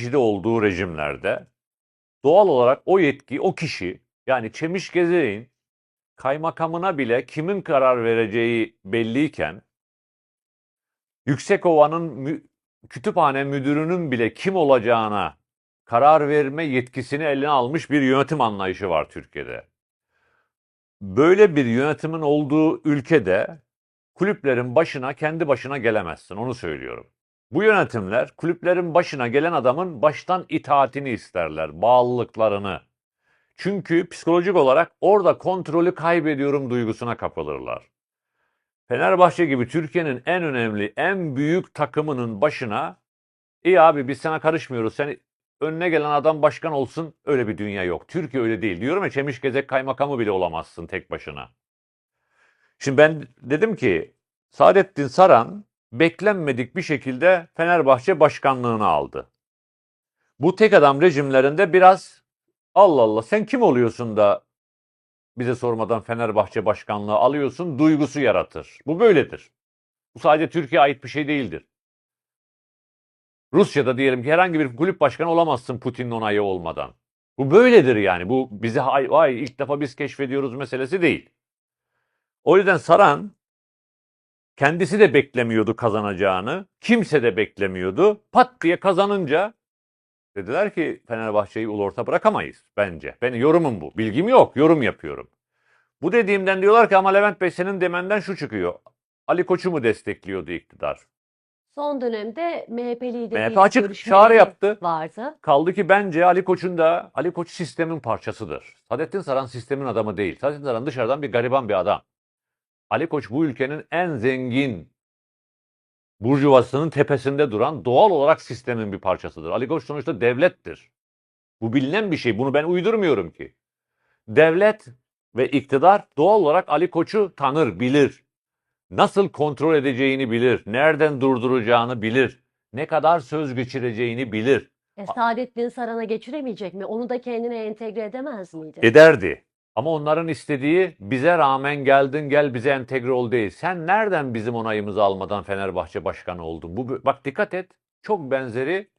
kişide olduğu rejimlerde doğal olarak o yetki, o kişi yani Çemiş Gezey'in kaymakamına bile kimin karar vereceği belliyken Yüksekova'nın mü- kütüphane müdürünün bile kim olacağına karar verme yetkisini eline almış bir yönetim anlayışı var Türkiye'de. Böyle bir yönetimin olduğu ülkede kulüplerin başına kendi başına gelemezsin onu söylüyorum. Bu yönetimler kulüplerin başına gelen adamın baştan itaatini isterler, bağlılıklarını. Çünkü psikolojik olarak orada kontrolü kaybediyorum duygusuna kapılırlar. Fenerbahçe gibi Türkiye'nin en önemli, en büyük takımının başına iyi abi biz sana karışmıyoruz. Sen önüne gelen adam başkan olsun. Öyle bir dünya yok. Türkiye öyle değil. Diyorum ya Çemişgezek kaymakamı bile olamazsın tek başına. Şimdi ben dedim ki Saadettin Saran beklenmedik bir şekilde Fenerbahçe başkanlığını aldı. Bu tek adam rejimlerinde biraz Allah Allah sen kim oluyorsun da bize sormadan Fenerbahçe başkanlığı alıyorsun duygusu yaratır. Bu böyledir. Bu sadece Türkiye'ye ait bir şey değildir. Rusya'da diyelim ki herhangi bir kulüp başkanı olamazsın Putin'in onayı olmadan. Bu böyledir yani. Bu bize ay, ay ilk defa biz keşfediyoruz meselesi değil. O yüzden Saran kendisi de beklemiyordu kazanacağını. Kimse de beklemiyordu. Pat diye kazanınca dediler ki Fenerbahçe'yi ulu orta bırakamayız bence. Ben yorumum bu. Bilgim yok. Yorum yapıyorum. Bu dediğimden diyorlar ki ama Levent Bey senin demenden şu çıkıyor. Ali Koç'u mu destekliyordu iktidar? Son dönemde MHP lideri MHP açık çağrı yaptı. vardı. Kaldı ki bence Ali Koç'un da Ali Koç sistemin parçasıdır. Saadettin Saran sistemin adamı değil. Saadettin Saran dışarıdan bir gariban bir adam. Ali Koç bu ülkenin en zengin burjuvasının tepesinde duran doğal olarak sistemin bir parçasıdır. Ali Koç sonuçta devlettir. Bu bilinen bir şey. Bunu ben uydurmuyorum ki. Devlet ve iktidar doğal olarak Ali Koç'u tanır, bilir. Nasıl kontrol edeceğini bilir. Nereden durduracağını bilir. Ne kadar söz geçireceğini bilir. E, Saadettin Saran'a geçiremeyecek mi? Onu da kendine entegre edemez miydi? ederdi. Ama onların istediği bize rağmen geldin gel bize entegre ol değil. Sen nereden bizim onayımızı almadan Fenerbahçe başkanı oldun? Bu bak dikkat et. Çok benzeri